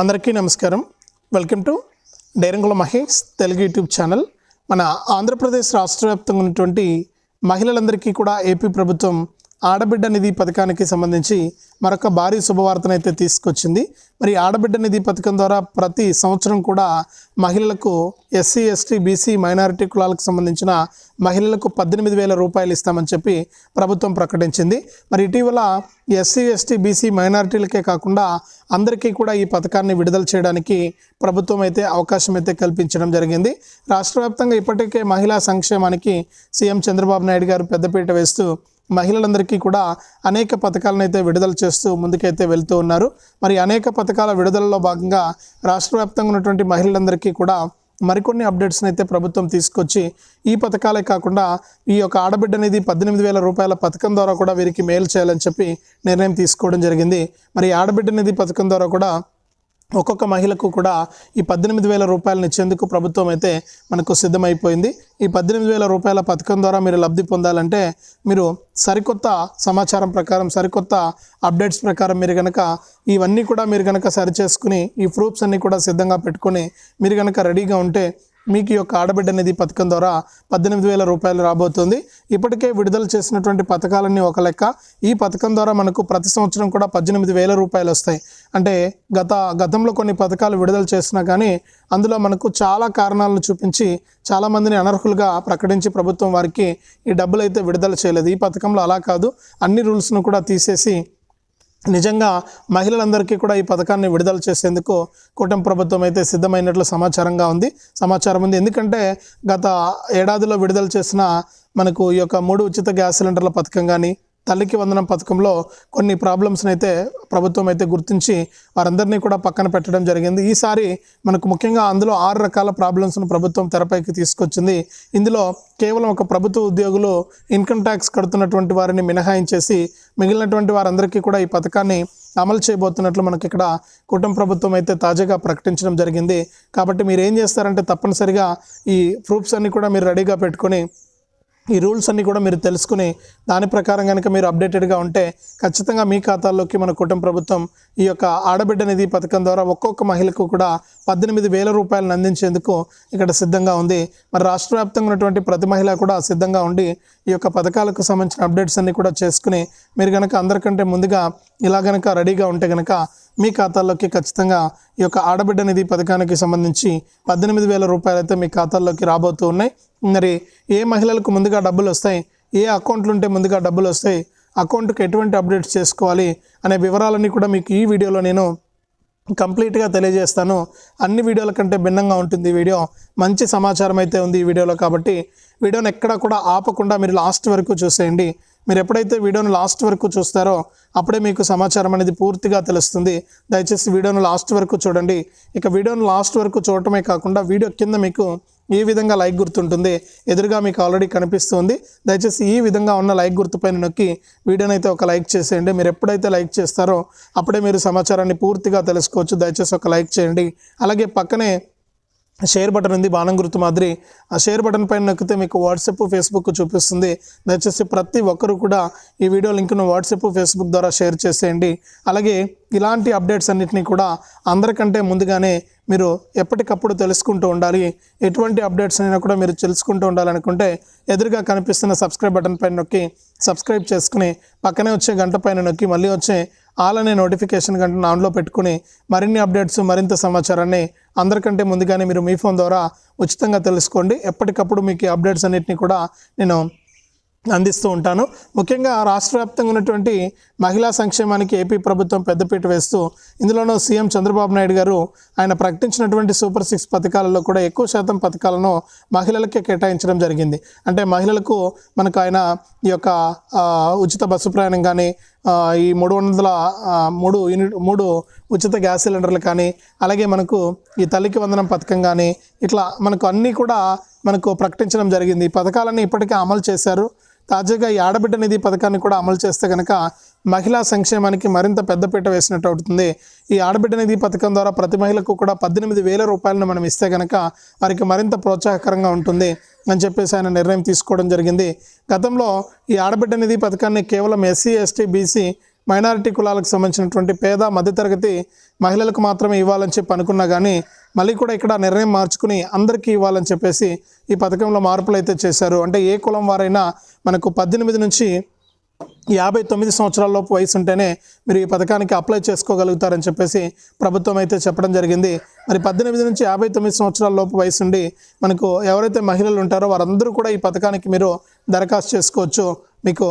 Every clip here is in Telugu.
అందరికీ నమస్కారం. వెల్కమ్ టు డైరంగుల మహేష్ తెలుగు యూట్యూబ్ ఛానల్. మన ఆంధ్రప్రదేశ్ రాష్ట్ర వ్యాప్తంగా ఉన్నటువంటి మహిళలందరికీ కూడా ఏపీ ప్రభుత్వం ఆడబిడ్డ నిధి పథకానికి సంబంధించి మరొక భారీ శుభవార్తనైతే తీసుకొచ్చింది. మరి ఆడబిడ్డ నిధి పథకం ద్వారా ప్రతి సంవత్సరం కూడా మహిళలకు ఎస్సీ ఎస్టీ బీసీ మైనారిటీ కులాలకు సంబంధించిన మహిళలకు పద్దెనిమిది వేల రూపాయలు ఇస్తామని చెప్పి ప్రభుత్వం ప్రకటించింది. మరి ఇటీవల ఎస్సీ ఎస్టీ బీసీ మైనారిటీలకే కాకుండా అందరికీ కూడా ఈ పథకాన్ని విడుదల చేయడానికి ప్రభుత్వం అయితే అవకాశం అయితే కల్పించడం జరిగింది. రాష్ట్ర వ్యాప్తంగా ఇప్పటికే మహిళా సంక్షేమానికి సీఎం చంద్రబాబు నాయుడు గారు పెద్దపీట వేస్తూ మహిళలందరికీ కూడా అనేక పథకాలను అయితే విడుదల చేస్తూ ముందుకైతే వెళ్తూ ఉన్నారు. మరి అనేక పథకాల విడుదలలో భాగంగా రాష్ట్ర వ్యాప్తంగా ఉన్నటువంటి మహిళలందరికీ కూడా మరికొన్ని అప్డేట్స్ని అయితే ప్రభుత్వం తీసుకొచ్చి ఈ పథకాలే కాకుండా ఈ యొక్క ఆడబిడ్డ నిధి పద్దెనిమిది వేల రూపాయల పథకం ద్వారా కూడా వీరికి మేలు చేయాలని చెప్పి నిర్ణయం తీసుకోవడం జరిగింది. మరి ఆడబిడ్డ నిధి పథకం ద్వారా కూడా ఒక్కొక్క మహిళకు కూడా ఈ పద్దెనిమిది వేల రూపాయలను ఇచ్చేందుకు ప్రభుత్వం అయితే మనకు సిద్ధమైపోయింది. ఈ పద్దెనిమిది వేల రూపాయల పథకం ద్వారా మీరు లబ్ధి పొందాలంటే మీరు సరికొత్త సమాచారం ప్రకారం సరికొత్త అప్డేట్స్ ప్రకారం మీరు కనుక ఇవన్నీ కూడా మీరు కనుక సరి చేసుకుని ఈ ప్రూఫ్స్ అన్నీ కూడా సిద్ధంగా పెట్టుకొని మీరు కనుక రెడీగా ఉంటే మీకు ఈ యొక్క ఆడబిడ్డ నిధి పథకం ద్వారా పద్దెనిమిది వేల రూపాయలు రాబోతుంది. ఇప్పటికే విడుదల చేసినటువంటి పథకాలన్నీ ఒక లెక్క. ఈ పథకం ద్వారా మనకు ప్రతి సంవత్సరం కూడా పద్దెనిమిది వేల రూపాయలు వస్తాయి. అంటే గత గతంలో కొన్ని పథకాలు విడుదల చేసినా కానీ అందులో మనకు చాలా కారణాలను చూపించి చాలామందిని అనర్హులుగా ప్రకటించి ప్రభుత్వం వారికి ఈ డబ్బులు అయితే విడుదల చేయలేదు. ఈ పథకంలో అలా కాదు. అన్ని రూల్స్ను కూడా తీసేసి నిజంగా మహిళలందరికీ కూడా ఈ పథకాన్ని విడుదల చేసేందుకు కూటమి ప్రభుత్వం అయితే సిద్ధమైనట్లు సమాచారంగా ఉంది సమాచారం ఉంది. ఎందుకంటే గత ఏడాదిలో విడుదల చేసిన మనకు ఈ యొక్క మూడు ఉచిత గ్యాస్ సిలిండర్ల పథకం కానీ తల్లికి వందనం పథకంలో కొన్ని ప్రాబ్లమ్స్ని అయితే ప్రభుత్వం అయితే గుర్తించి వారందరినీ కూడా పక్కన పెట్టడం జరిగింది. ఈసారి మనకు ముఖ్యంగా అందులో ఆరు రకాల ప్రాబ్లమ్స్ను ప్రభుత్వం తెరపైకి తీసుకొచ్చింది. ఇందులో కేవలం ఒక ప్రభుత్వ ఉద్యోగులు ఇన్కమ్ ట్యాక్స్ కడుతున్నటువంటి వారిని మినహాయించేసి మిగిలినటువంటి వారందరికీ కూడా ఈ పథకాన్ని అమలు చేయబోతున్నట్లు మనకి ఇక్కడ కుటుంబ ప్రభుత్వం అయితే తాజాగా ప్రకటించడం జరిగింది. కాబట్టి మీరు ఏం చేస్తారంటే తప్పనిసరిగా ఈ ప్రూఫ్స్ అన్నీ కూడా మీరు రెడీగా పెట్టుకొని ఈ రూల్స్ అన్నీ కూడా మీరు తెలుసుకుని దాని ప్రకారం కనుక మీరు అప్డేటెడ్గా ఉంటే ఖచ్చితంగా మీ ఖాతాల్లోకి మన కుటుంబ ప్రభుత్వం ఈ యొక్క ఆడబిడ్డ నిధి పథకం ద్వారా ఒక్కొక్క మహిళకు కూడా పద్దెనిమిది వేల రూపాయలను అందించేందుకు ఇక్కడ సిద్ధంగా ఉంది. మరి రాష్ట్ర వ్యాప్తంగా ఉన్నటువంటి ప్రతి మహిళ కూడా సిద్ధంగా ఉండి ఈ యొక్క పథకాలకు సంబంధించిన అప్డేట్స్ అన్నీ కూడా చేసుకుని మీరు కనుక అందరికంటే ముందుగా ఇలా కనుక రెడీగా ఉంటే కనుక మీ ఖాతాల్లోకి ఖచ్చితంగా ఈ యొక్క ఆడబిడ్డ నిధి పథకానికి సంబంధించి పద్దెనిమిది వేల రూపాయలు అయితే మీ ఖాతాల్లోకి రాబోతూ ఉన్నాయి. మరి ఏ మహిళలకు ముందుగా డబ్బులు వస్తాయి? ఏ అకౌంట్లు ఉంటే ముందుగా డబ్బులు వస్తాయి? అకౌంట్కి ఎటువంటి అప్డేట్స్ చేసుకోవాలి? అనే వివరాలన్నీ కూడా మీకు ఈ వీడియోలో నేను కంప్లీట్గా తెలియజేస్తాను. అన్ని వీడియోల కంటే భిన్నంగా ఉంటుంది ఈ వీడియో. మంచి సమాచారం అయితే ఉంది ఈ వీడియోలో కాబట్టి వీడియోని ఎక్కడా కూడా ఆపకుండా మీరు లాస్ట్ వరకు చూసేయండి. మీరు ఎప్పుడైతే వీడియోను లాస్ట్ వరకు చూస్తారో అప్పుడే మీకు సమాచారం అనేది పూర్తిగా తెలుస్తుంది. దయచేసి వీడియోను లాస్ట్ వరకు చూడండి. ఇక వీడియోను లాస్ట్ వరకు చూడటమే కాకుండా వీడియో కింద మీకు ఈ విధంగా లైక్ గుర్తుంటుంది. ఎదురుగా మీకు ఆల్రెడీ కనిపిస్తుంది. దయచేసి ఈ విధంగా ఉన్న లైక్ గుర్తుపైన నొక్కి వీడియోని అయితే ఒక లైక్ చేసేయండి. మీరు ఎప్పుడైతే లైక్ చేస్తారో అప్పుడే మీరు సమాచారాన్ని పూర్తిగా తెలుసుకోవచ్చు. దయచేసి ఒక లైక్ చేయండి. అలాగే పక్కనే షేర్ బటన్ ఉంది బాణం గుర్తు మాదిరి. ఆ షేర్ బటన్ పైన నొక్కితే మీకు వాట్సాప్ ఫేస్బుక్ చూపిస్తుంది. దయచేసి ప్రతి ఒక్కరు కూడా ఈ వీడియో లింక్ను వాట్సాప్ ఫేస్బుక్ ద్వారా షేర్ చేసేయండి. అలాగే ఇలాంటి అప్డేట్స్ అన్నిటినీ కూడా అందరికంటే ముందుగానే మీరు ఎప్పటికప్పుడు తెలుసుకుంటూ ఉండాలి. ఎటువంటి అప్డేట్స్ అయినా కూడా మీరు తెలుసుకుంటూ ఉండాలనుకుంటే ఎదురుగా కనిపిస్తున్న సబ్స్క్రైబ్ బటన్ పైన నొక్కి సబ్స్క్రైబ్ చేసుకుని పక్కనే వచ్చే గంట పైన నొక్కి మళ్ళీ వచ్చే అలానే నోటిఫికేషన్ గంటను ఆన్లో పెట్టుకుని మరిన్ని అప్డేట్స్ మరింత సమాచారాన్ని అందరికంటే ముందుగానే మీరు మీ ఫోన్ ద్వారా ఉచితంగా తెలుసుకోండి. ఎప్పటికప్పుడు మీకు అప్డేట్స్ అన్నింటినీ కూడా నేను అందిస్తూ ఉంటాను. ముఖ్యంగా రాష్ట్ర వ్యాప్తంగా ఉన్నటువంటి మహిళా సంక్షేమానికి ఏపీ ప్రభుత్వం పెద్దపీట వేస్తూ ఇందులోనూ సీఎం చంద్రబాబు నాయుడు గారు ఆయన ప్రకటించినటువంటి సూపర్ సిక్స్ పథకాలలో కూడా ఎక్కువ శాతం పథకాలను మహిళలకే కేటాయించడం జరిగింది. అంటే మహిళలకు మనకు ఆయన ఈ యొక్క ఉచిత బస్సు ప్రయాణం కానీ ఈ మూడు వందల మూడు యూనిట్ మూడు ఉచిత గ్యాస్ సిలిండర్లు కానీ అలాగే మనకు ఈ తల్లికి వందనం పథకం కానీ ఇట్లా మనకు అన్నీ కూడా మనకు ప్రకటించడం జరిగింది. ఈ పథకాలన్నీ ఇప్పటికే అమలు చేశారు. తాజాగా ఈ ఆడబిడ్డ నిధి పథకాన్ని కూడా అమలు చేస్తే కనుక మహిళా సంక్షేమానికి మరింత పెద్దపీట వేసినట్టు అవుతుంది. ఈ ఆడబిడ్డ నిధి పథకం ద్వారా ప్రతి మహిళకు కూడా పద్దెనిమిది వేల రూపాయలను మనం ఇస్తే కనుక వారికి మరింత ప్రోత్సాహకరంగా ఉంటుంది అని చెప్పేసి ఆయన నిర్ణయం తీసుకోవడం జరిగింది. గతంలో ఈ ఆడబిడ్డ నిధి పథకాన్ని కేవలం ఎస్సీ ఎస్టీ బీసీ మైనారిటీ కులాలకు సంబంధించినటువంటి పేద మధ్యతరగతి మహిళలకు మాత్రమే ఇవ్వాలని చెప్పి అనుకున్నా కానీ మళ్ళీ కూడా ఇక్కడ నిర్ణయం మార్చుకుని అందరికీ ఇవ్వాలని చెప్పేసి ఈ పథకంలో మార్పులు అయితే చేశారు. అంటే ఏ కులం వారైనా మనకు పద్దెనిమిది నుంచి యాభై తొమ్మిది సంవత్సరాలలోపు వయసు ఉంటేనే మీరు ఈ పథకానికి అప్లై చేసుకోగలుగుతారని చెప్పేసి ప్రభుత్వం అయితే చెప్పడం జరిగింది. మరి పద్దెనిమిది నుంచి యాభై తొమ్మిది సంవత్సరాల లోపు వయసు ఉండి మనకు ఎవరైతే మహిళలు ఉంటారో వారందరూ కూడా ఈ పథకానికి మీరు దరఖాస్తు చేసుకోవచ్చు. మీకు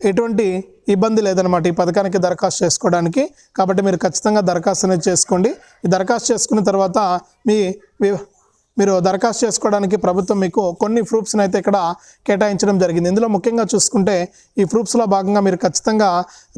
ఎటువంటి ఇబ్బంది లేదనమాట ఈ పథకానికి దరఖాస్తు చేసుకోవడానికి. కాబట్టి మీరు ఖచ్చితంగా దరఖాస్తు అనేది చేసుకోండి. ఈ దరఖాస్తు చేసుకున్న తర్వాత మీ మీరు దరఖాస్తు చేసుకోవడానికి ప్రభుత్వం మీకు కొన్ని ప్రూఫ్స్ని అయితే ఇక్కడ కేటాయించడం జరిగింది. ఇందులో ముఖ్యంగా చూసుకుంటే ఈ ప్రూఫ్స్లో భాగంగా మీరు ఖచ్చితంగా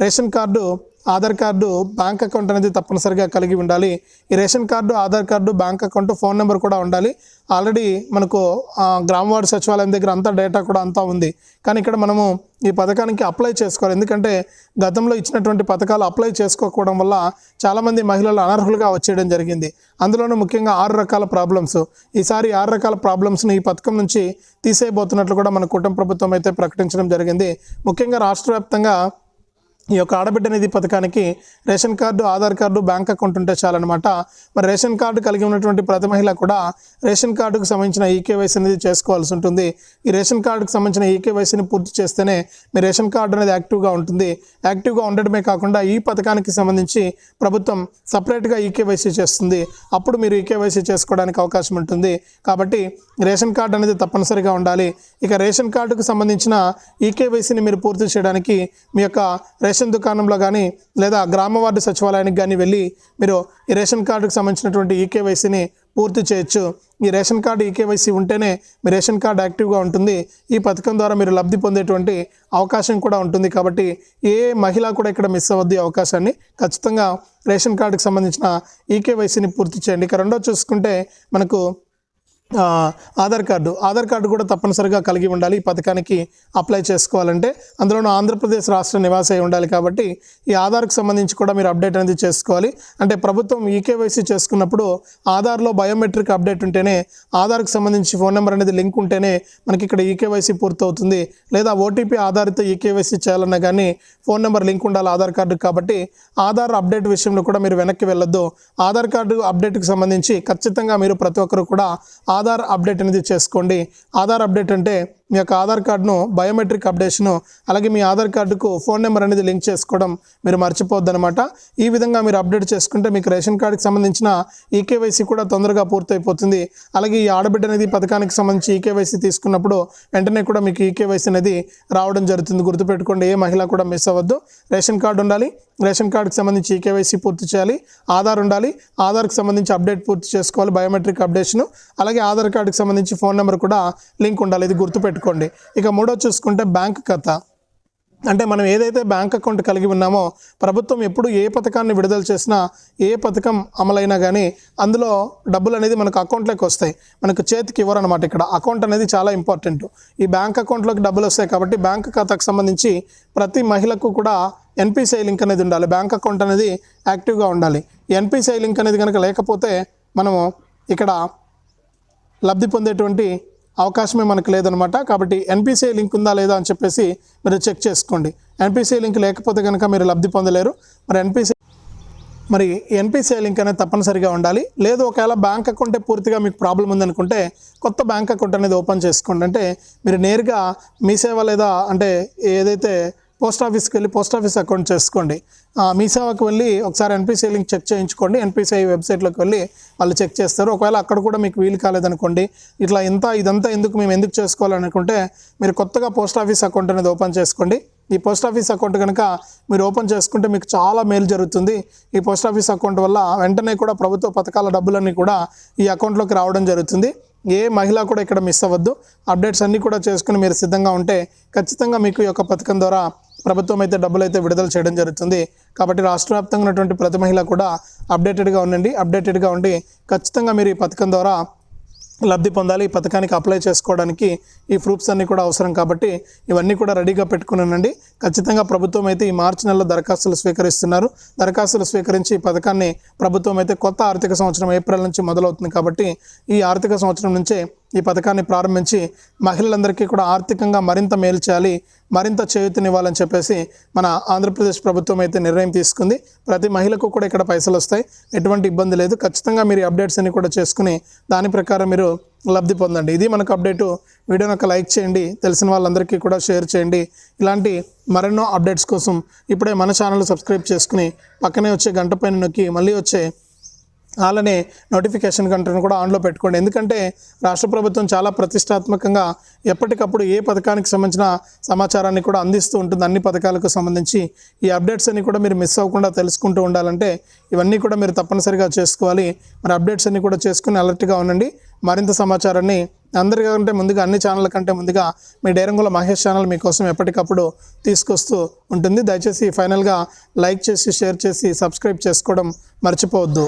ration card Aadhaar card bank account అనేది తప్పనిసరిగా కలిగి ఉండాలి. ఈ ration card Aadhaar card bank account phone number కూడా ఉండాలి. ఆల్రెడీ మనకు ఆ, గ్రామ వార్డు సచివాలయం దగ్గర అంతా డేటా కూడా అంతా ఉంది. కానీ ఇక్కడ మనము ఈ పథకానికి అప్లై చేసుకోవాలి. ఎందుకంటే గతంలో ఇచ్చినటువంటి పథకాలు అప్లై చేసుకోకపోవడం వల్ల చాలామంది మహిళలు అనర్హులుగా వచ్చేయడం జరిగింది. అందులోనూ ముఖ్యంగా ఆరు రకాల ప్రాబ్లమ్స్. ఈసారి ఆరు రకాల ప్రాబ్లమ్స్ని ఈ పథకం నుంచి తీసేయబోతున్నట్లు కూడా మన కుటుంబ ప్రభుత్వం అయితే ప్రకటించడం జరిగింది. ముఖ్యంగా రాష్ట్ర వ్యాప్తంగా ఈ యొక్క ఆడబిడ్డ నిధి పథకానికి ration card Aadhaar card bank account ఉంటే చాలన్నమాట. మరి రేషన్ కార్డు కలిగి ఉన్నటువంటి ప్రతి మహిళ కూడా రేషన్ కార్డుకు సంబంధించిన ఈకేవైసీ అనేది చేసుకోవాల్సి ఉంటుంది. ఈ రేషన్ కార్డుకు సంబంధించిన ఈకేవైసీని పూర్తి చేస్తేనే మీ రేషన్ కార్డు అనేది యాక్టివ్గా ఉంటుంది. యాక్టివ్గా ఉండడమే కాకుండా ఈ పథకానికి సంబంధించి ప్రభుత్వం సపరేట్గా ఈకేవైసీ చేస్తుంది. అప్పుడు మీరు ఈకేవైసీ చేసుకోవడానికి అవకాశం ఉంటుంది. కాబట్టి రేషన్ కార్డు అనేది తప్పనిసరిగా ఉండాలి. ఇక రేషన్ కార్డుకు సంబంధించిన ఈకేవైసీని మీరు పూర్తి చేయడానికి మీ యొక్క రేషన్ దుకాణంలో కానీ లేదా గ్రామ వార్డు సచివాలయానికి కానీ వెళ్ళి మీరు ఈ రేషన్ కార్డుకు సంబంధించినటువంటి ఈకేవైసీని పూర్తి చేయొచ్చు. ఈ రేషన్ కార్డు ఈకేవైసీ ఉంటేనే మీ రేషన్ కార్డు యాక్టివ్గా ఉంటుంది. ఈ పథకం ద్వారా మీరు లబ్ధి పొందేటువంటి అవకాశం కూడా ఉంటుంది. కాబట్టి ఏ మహిళ కూడా ఇక్కడ మిస్ అవ్వద్దు అవకాశాన్ని. ఖచ్చితంగా రేషన్ కార్డుకు సంబంధించిన ఈకేవైసీని పూర్తి చేయండి. ఇక రెండో చూసుకుంటే మనకు ఆధార్ కార్డు. ఆధార్ కార్డు కూడా తప్పనిసరిగా కలిగి ఉండాలి. ఈ పథకానికి అప్లై చేసుకోవాలంటే అందులోనూ ఆంధ్రప్రదేశ్ రాష్ట్ర నివాస అయి ఉండాలి కాబట్టి ఈ ఆధార్కు సంబంధించి కూడా మీరు అప్డేట్ అనేది చేసుకోవాలి. అంటే ప్రభుత్వం ఈకేవైసీ చేసుకున్నప్పుడు ఆధార్లో బయోమెట్రిక్ అప్డేట్ ఉంటేనే ఆధార్కు సంబంధించి ఫోన్ నెంబర్ అనేది లింక్ ఉంటేనే మనకి ఇక్కడ ఈకేవైసీ పూర్తవుతుంది. లేదా ఓటీపీ ఆధారిత ఈకేవైసీ చేయాలన్నా కానీ ఫోన్ నెంబర్ లింక్ ఉండాలి ఆధార్ కార్డు కాబట్టి ఆధార్ అప్డేట్ విషయంలో కూడా మీరు వెనక్కి వెళ్ళొద్దు. ఆధార్ కార్డు అప్డేట్కి సంబంధించి ఖచ్చితంగా మీరు ప్రతి ఒక్కరు కూడా ఆధార్ అప్డేట్ అనేది చేసుకోండి. ఆధార్ అప్డేట్ అంటే మీ యొక్క ఆధార్ కార్డును బయోమెట్రిక్ అప్డేషను అలాగే మీ ఆధార్ కార్డుకు ఫోన్ నెంబర్ అనేది లింక్ చేసుకోవడం మీరు మర్చిపోవద్దు అనమాట ఈ విధంగా మీరు అప్డేట్ చేసుకుంటే మీకు రేషన్ కార్డుకి సంబంధించిన ఈకేవైసీ కూడా తొందరగా పూర్తయిపోతుంది. అలాగే ఈ ఆడబిడ్డ అనేది పథకానికి సంబంధించి ఈకేవైసీ తీసుకున్నప్పుడు వెంటనే కూడా మీకు ఈకేవైసీ అనేది రావడం జరుగుతుంది. గుర్తుపెట్టుకోండి ఏ మహిళ కూడా మిస్ అవ్వద్దు. రేషన్ కార్డు ఉండాలి రేషన్ కార్డుకి సంబంధించి ఈకేవైసీ పూర్తి చేయాలి ఆధార్ ఉండాలి ఆధార్కి సంబంధించి అప్డేట్ పూర్తి చేసుకోవాలి బయోమెట్రిక్ అప్డేషన్ అలాగే ఆధార్ కార్డుకి సంబంధించి ఫోన్ నెంబర్ కూడా లింక్ ఉండాలి. ఇది గుర్తుపెట్టుకోండి. ఇక మూడో చూసుకుంటే బ్యాంక్ ఖాతా అంటే మనం ఏదైతే బ్యాంక్ అకౌంట్ కలిగి ఉన్నామో ప్రభుత్వం ఎప్పుడు ఏ పథకాన్ని విడుదల చేసినా ఏ పథకం అమలైనా కానీ అందులో డబ్బులు అనేది మనకు అకౌంట్లోకి వస్తాయి. మనకు చేతికి ఇవ్వరనమాట ఇక్కడ. అకౌంట్ అనేది చాలా ఇంపార్టెంట్. ఈ బ్యాంక్ అకౌంట్లోకి డబ్బులు వస్తాయి కాబట్టి బ్యాంక్ ఖాతాకు సంబంధించి ప్రతి మహిళకు కూడా ఎన్పిసిఐ లింక్ అనేది ఉండాలి. బ్యాంక్ అకౌంట్ అనేది యాక్టివ్గా ఉండాలి. ఎన్పిసిఐ లింక్ అనేది కనుక లేకపోతే మనము ఇక్కడ లబ్ధి పొందేటువంటి అవకాశమే మనకు లేదనమాట. కాబట్టి ఎన్పిసిఐ లింక్ ఉందా లేదా అని చెప్పేసి మీరు చెక్ చేసుకోండి. ఎన్పిసిఐ లింక్ లేకపోతే కనుక మీరు లబ్ధి పొందలేరు. మరి ఎన్పిసి మరి ఎన్పిసిఐ లింక్ అనేది తప్పనిసరిగా ఉండాలి. లేదు ఒకవేళ బ్యాంక్ అకౌంటే పూర్తిగా మీకు ప్రాబ్లం ఉందనుకుంటే కొత్త బ్యాంక్ అకౌంట్ అనేది ఓపెన్ చేసుకోండి. అంటే మీరు నేరుగా మీ సేవ లేదా అంటే ఏదైతే పోస్ట్ ఆఫీస్కి వెళ్ళి పోస్ట్ ఆఫీస్ అకౌంట్ చేసుకోండి. మీ సేవకు వెళ్ళి ఒకసారి N P C I link check చేయించుకోండి. ఎన్పిసిఐ వెబ్సైట్లోకి వెళ్ళి వాళ్ళు చెక్ చేస్తారు. ఒకవేళ అక్కడ కూడా మీకు వీలు కాలేదనుకోండి ఇట్లా ఇంత ఇదంతా ఎందుకు మేము ఎందుకు చేసుకోవాలనుకుంటే మీరు కొత్తగా పోస్ట్ ఆఫీస్ అకౌంట్ అనేది ఓపెన్ చేసుకోండి. ఈ పోస్ట్ ఆఫీస్ అకౌంట్ కనుక మీరు ఓపెన్ చేసుకుంటే మీకు చాలా మేలు జరుగుతుంది. ఈ పోస్ట్ ఆఫీస్ అకౌంట్ వల్ల వెంటనే కూడా ప్రభుత్వ పథకాల డబ్బులన్నీ కూడా ఈ అకౌంట్లోకి రావడం జరుగుతుంది. ఏ మహిళ కూడా ఇక్కడ మిస్ అవ్వద్దు. అప్డేట్స్ అన్నీ కూడా చేసుకుని మీరు సిద్ధంగా ఉంటే ఖచ్చితంగా మీకు ఈ యొక్క పథకం ద్వారా ప్రభుత్వం అయితే డబ్బులు అయితే విడుదల చేయడం జరుగుతుంది. కాబట్టి రాష్ట్ర వ్యాప్తంగా ఉన్నటువంటి ప్రతి మహిళ కూడా అప్డేటెడ్గా ఉండండి. అప్డేటెడ్గా ఉండి ఖచ్చితంగా మీరు ఈ పథకం ద్వారా లబ్ధి పొందాలి. ఈ పథకానికి అప్లై చేసుకోవడానికి ఈ ప్రూఫ్స్ అన్నీ కూడా అవసరం కాబట్టి ఇవన్నీ కూడా రెడీగా పెట్టుకుని ఉండండి. ఖచ్చితంగా ప్రభుత్వం అయితే ఈ మార్చి నెలలో దరఖాస్తులు స్వీకరిస్తున్నారు. దరఖాస్తులు స్వీకరించి ఈ పథకాన్ని ప్రభుత్వం అయితే కొత్త ఆర్థిక సంవత్సరం ఏప్రిల్ నుంచి మొదలవుతుంది కాబట్టి ఈ ఆర్థిక సంవత్సరం నుంచే ఈ పథకాన్ని ప్రారంభించి మహిళలందరికీ కూడా ఆర్థికంగా మరింత మేలు చేయాలి మరింత చేయూతనివ్వాలని చెప్పేసి మన ఆంధ్రప్రదేశ్ ప్రభుత్వం అయితే నిర్ణయం తీసుకుంది. ప్రతి మహిళకు కూడా ఇక్కడ పైసలు వస్తాయి. ఎటువంటి ఇబ్బంది లేదు. ఖచ్చితంగా మీరు అప్డేట్స్ అన్ని కూడా చేసుకుని దాని ప్రకారం మీరు లబ్ధి పొందండి. ఇది మనకు అప్డేటు. వీడియోని ఒక లైక్ చేయండి. తెలిసిన వాళ్ళందరికీ కూడా షేర్ చేయండి. ఇలాంటి మరెన్నో అప్డేట్స్ కోసం ఇప్పుడే మన ఛానల్ సబ్స్క్రైబ్ చేసుకుని పక్కనే వచ్చే గంట పైన నొక్కి మళ్ళీ వచ్చే అలానే నోటిఫికేషన్ గంటను కూడా ఆన్లో పెట్టుకోండి. ఎందుకంటే రాష్ట్ర ప్రభుత్వం చాలా ప్రతిష్టాత్మకంగా ఎప్పటికప్పుడు ఏ పథకానికి సంబంధించిన సమాచారాన్ని కూడా అందిస్తూ ఉంటుంది. అన్ని పథకాలకు సంబంధించి ఈ అప్డేట్స్ అన్ని కూడా మీరు మిస్ అవ్వకుండా తెలుసుకుంటూ ఉండాలంటే ఇవన్నీ కూడా మీరు తప్పనిసరిగా చేసుకోవాలి. మరి అప్డేట్స్ అన్ని కూడా చేసుకుని అలర్ట్గా ఉండండి. మరింత సమాచారాన్ని అందరికంటే ముందుగా అన్ని ఛానళ్ళ కంటే ముందుగా మీ డైరంగుల మహేష్ ఛానల్ మీకోసం ఎప్పటికప్పుడు తీసుకొస్తూ ఉంటుంది. దయచేసి ఫైనల్గా లైక్ చేసి షేర్ చేసి సబ్స్క్రైబ్ చేసుకోవడం మర్చిపోవద్దు.